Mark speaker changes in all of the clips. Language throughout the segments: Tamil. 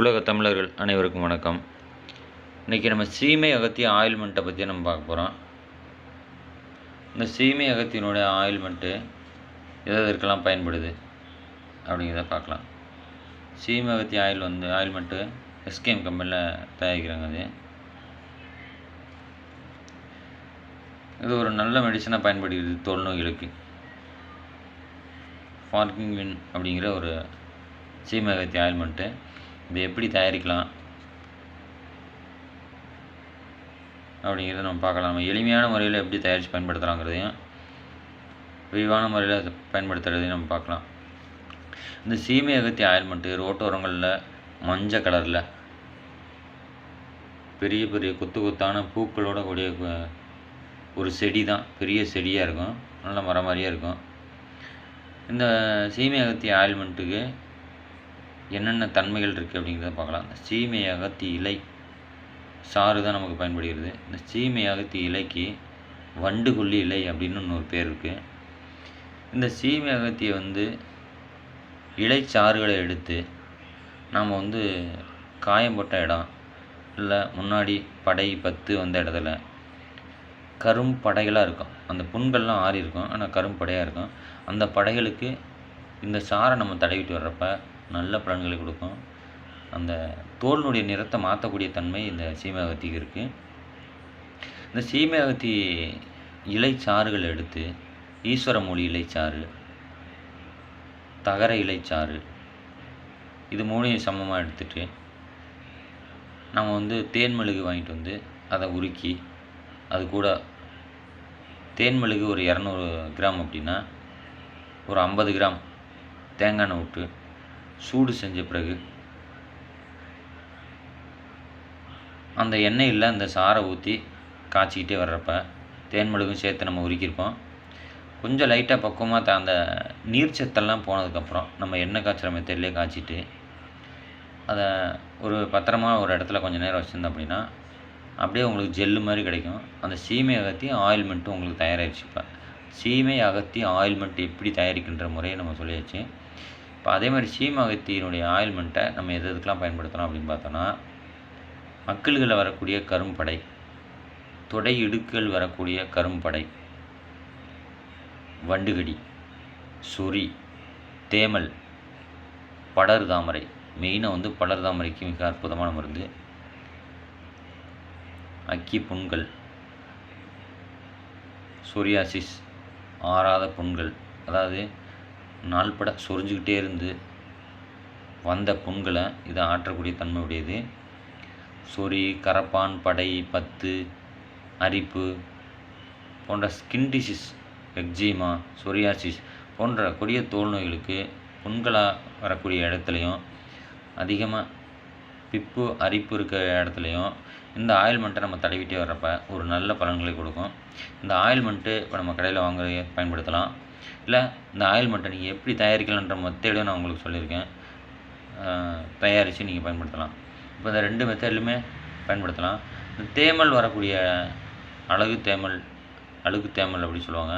Speaker 1: உலக தமிழர்கள் அனைவருக்கும் வணக்கம். இன்றைக்கி நம்ம சீமை அகத்திய ஆயில்மெண்ட்டை பற்றி நம்ம பார்க்க போகிறோம் இந்த சீமை அகத்தியினுடைய ஆயில்மெண்ட்டு எதற்கெல்லாம் பயன்படுது அப்படிங்கிறத பார்க்கலாம். சீமை அகத்தி ஆயில் வந்து ஆயில்மெண்ட்டு எஸ்கேஎம் கம்பெனியில் தயாரிக்கிறாங்க அது. இது ஒரு நல்ல மெடிசனாக பயன்படுகிறது தோல் நோய்களுக்கு ஃபார்க்கிங் வின் அப்படிங்கிற ஒரு சீமை அகத்தி ஆயில்மெண்ட்டு. இது எப்படி தயாரிக்கலாம்? அப்படிங்கிறத நம்ம பார்க்கலாம். நம்ம எளிமையான முறையில் எப்படி தயாரித்து பயன்படுத்தலாங்கிறதையும் விரிவான முறையில் அதை பயன்படுத்துகிறதையும் நம்ம பார்க்கலாம். இந்த சீமை அகத்தி ஆயில்மெண்ட்டு ரோட்டோரங்களில் மஞ்சள் கலரில் பெரிய பெரிய கொத்து கொத்தான பூக்களோட கூடிய ஒரு செடி தான் பெரிய செடியாக இருக்கும். நல்ல மரம் மாதிரியே இருக்கும். இந்த சீமை அகத்தி ஆயில்மெண்ட்டுக்கு என்னென்ன தன்மைகள் இருக்குது அப்படிங்கிறத பார்க்கலாம். இந்த சீமை அகத்தி இலை சாறு தான் நமக்கு பயன்படுகிறது. இந்த சீமை அகத்தி இலைக்கு வண்டுகொல்லி இலை அப்படின்னு இன்னொரு பேர் இருக்குது இந்த சீமை அகத்தியை வந்து இலைச்சாறுகளை எடுத்து நாம் வந்து காயம் போட்ட இடம் இல்லை முன்னாடி படை பத்து வந்த இடத்துல கரும் படைகளாக இருக்கும். அந்த புண்கள்லாம் ஆறி இருக்கும் ஆனால் கரும் படையாக இருக்கும். அந்த படைகளுக்கு இந்த சாறை நம்ம தடவிட்டு வர்றப்ப நல்ல பலன்களை கொடுக்கும். அந்த தோலினுடைய நிறத்தை மாற்றக்கூடிய தன்மை இந்த சீமையகத்திக்கு இருக்குது இந்த சீமையகத்தி இலைச்சாறுகள் எடுத்து ஈஸ்வரமொழி இலைச்சாறு தகர இலைச்சாறு இது மூணையும் சமமாக எடுத்துட்டு நம்ம வந்து தேன் மெழுகு வாங்கிட்டு வந்து அதை உருக்கி அது கூட தேன் மெழுகு ஒரு இரநூறு கிராம் அப்படின்னா ஒரு ஐம்பது கிராம் தேங்காய் எண்ணெய் விட்டு சூடு செஞ்ச பிறகு அந்த எண்ணெயில் அந்த சாரை ஊற்றி காய்ச்சிக்கிட்டே வர்றப்ப தேன் மெழுகும் சேர்த்து நம்ம உருக்கியிருப்போம். கொஞ்சம் லைட்டாக பக்குவமாக த அந்த நீர்ச்சத்தெல்லாம் போனதுக்கப்புறம் நம்ம எண்ணெய் காய்ச்சுற மெத்தட்லேயே காய்ச்சிட்டு அதை ஒரு பத்திரமாக ஒரு இடத்துல கொஞ்சம் நேரம் வச்சுருந்தோம் அப்படின்னா அப்படியே உங்களுக்கு ஜெல்லு மாதிரி கிடைக்கும். அந்த சீமை அகத்தி ஆயில்மெண்ட்டும் உங்களுக்கு தயாராகிடுச்சு இப்போ. சீமை அகத்தி ஆயில்மெண்ட் எப்படி தயாரிக்கின்ற முறையை நம்ம சொல்லியாச்சு. இப்போ அதே மாதிரி சீமகத்தியினுடைய ஆயில்மெண்ட்டை நம்ம எது எதுக்கெலாம் பயன்படுத்தணும் அப்படின்னு பார்த்தோன்னா மக்கள்களில் வரக்கூடிய கரும்படை தொடை இடுக்கள் வரக்கூடிய கரும்படை வண்டுகடி சொறி தேமல் படர் தாமரை மெயினாக வந்து படர் தாமரைக்கு மிக அற்புதமான மருந்து. அக்கி புண்கள் சொரியாசிஸ் ஆறாத புண்கள் அதாவது நாள்பட சொரிஞ்சுக்கிட்டே இருந்து வந்த புண்களை இதை ஆற்றக்கூடிய தன்மை உடையது சொறி கரப்பான் படை பத்து அரிப்பு போன்ற ஸ்கின் டிசீஸ் எக்ஜிமா சொரியாசிஸ் போன்ற கொடிய தோல் நோய்களுக்கு புண்களாக வரக்கூடிய இடத்துலையும் அதிகமாக பிப்பு அரிப்பு இருக்கிற இடத்துலையும் இந்த ஆயில்மெண்ட்டை நம்ம தடவிட்டே வர்றப்ப ஒரு நல்ல பலன்களை கொடுக்கும். இந்த ஆயில்மெண்ட்டு இப்போ நம்ம கடையில் வாங்க பயன்படுத்தலாம். இல்லை இந்த ஆயில்மெண்ட்டை நீங்கள் எப்படி தயாரிக்கலான்ற மெத்தேடும் நான் உங்களுக்கு சொல்லியிருக்கேன். தயாரித்து நீங்கள் பயன்படுத்தலாம். இப்போ இந்த ரெண்டு மெத்தேட்லையுமே பயன்படுத்தலாம். இந்த தேமல் வரக்கூடிய அழகு தேமல் அழுகு தேமல் அப்படி சொல்லுவாங்க.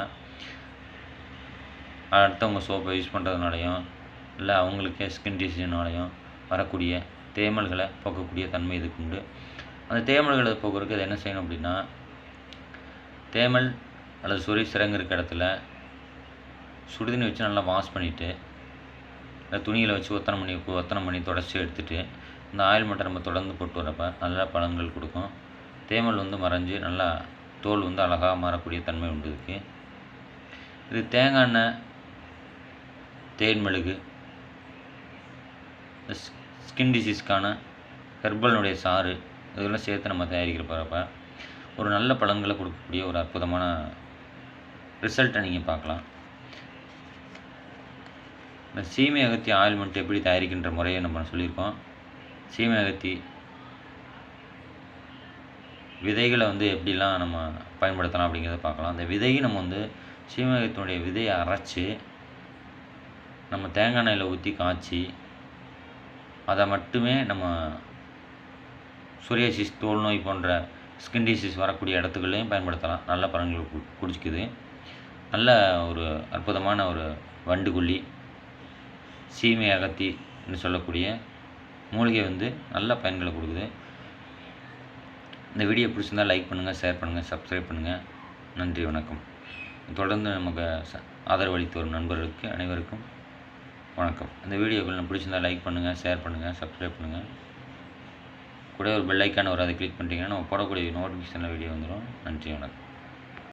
Speaker 1: அடுத்தவங்க சோப்பை யூஸ் பண்ணுறதுனாலையும் இல்லை அவங்களுக்கு ஸ்கின் டிசீஸ்னாலையும் வரக்கூடிய தேமல்களை போக்கக்கூடிய தன்மை இதுக்கு உண்டு. அந்த தேமல்களை போக்குறதுக்கு அது என்ன செய்யணும் அப்படின்னா தேமல் அல்லது சொறி சிறங்கு இருக்க இடத்துல சுடுதண்ணி வச்சு நல்லா வாஷ் பண்ணிவிட்டு இல்லை துணியில் வச்சு ஒத்தனை பண்ணி ஒத்தனை பண்ணி தொடச்சி எடுத்துகிட்டு இந்த ஆயில் மட்டும் நம்ம தொடர்ந்து போட்டு வரப்ப நல்ல பலன்கள் கொடுக்கும். தேமல் வந்து மறைஞ்சு நல்லா தோல் வந்து அழகாக மாறக்கூடிய தன்மை உண்டு இருக்குது இது தேங்காய் எண்ணெய் தேன் மெழுகு ஸ்கின் டிசீஸ்க்கான ஹெர்பலினுடைய சாறு இதெல்லாம் சேர்த்து நம்ம தயாரிக்கிற போகிறப்ப ஒரு நல்ல பலன்களை கொடுக்கக்கூடிய ஒரு அற்புதமான ரிசல்ட்டை நீங்கள் பார்க்கலாம். இந்த சீமை அகத்தி ஆயில்மெண்ட் எப்படி தயாரிக்கின்ற முறையை நம்ம சொல்லியிருக்கோம். சீமை அகத்தி விதைகளை வந்து எப்படிலாம் நம்ம பயன்படுத்தலாம் அப்படிங்கிறத பார்க்கலாம். அந்த விதையை நம்ம வந்து சீமகத்தினுடைய விதையை அரைச்சி நம்ம தேங்காய் எண்ணெயில் ஊற்றி காய்ச்சி அதை மட்டுமே நம்ம சூரியாசிஸ் தோல் நோய் போன்ற ஸ்கின் டிசீஸ் வரக்கூடிய இடத்துக்குள்ளேயும் பயன்படுத்தலாம். நல்ல பலன்கள் கு- நல்ல ஒரு அற்புதமான ஒரு வண்டுகுள்ளி சீமை அகத்தி என்று சொல்லக்கூடிய மூலிகை வந்து நல்ல பயன்களை கொடுக்குது. இந்த வீடியோ பிடிச்சிருந்தால் லைக் பண்ணுங்கள் ஷேர் பண்ணுங்கள் சப்ஸ்கிரைப் பண்ணுங்கள் நன்றி வணக்கம். தொடர்ந்து நமக்கு ச ஆதரவளித்து வரும் நண்பர்களுக்கு அனைவருக்கும் வணக்கம். இந்த வீடியோக்கள் பிடிச்சிருந்தால் லைக் பண்ணுங்கள் ஷேர் பண்ணுங்கள் சப்ஸ்கிரைப் பண்ணுங்கள் கூட ஒரு பெல் ஐக்கான ஒரு அதை கிளிக் பண்ணிட்டீங்கன்னா நம்ம போடக்கூடிய நோட்டிஃபிகேஷனில் வீடியோ வந்துடும். நன்றி வணக்கம்.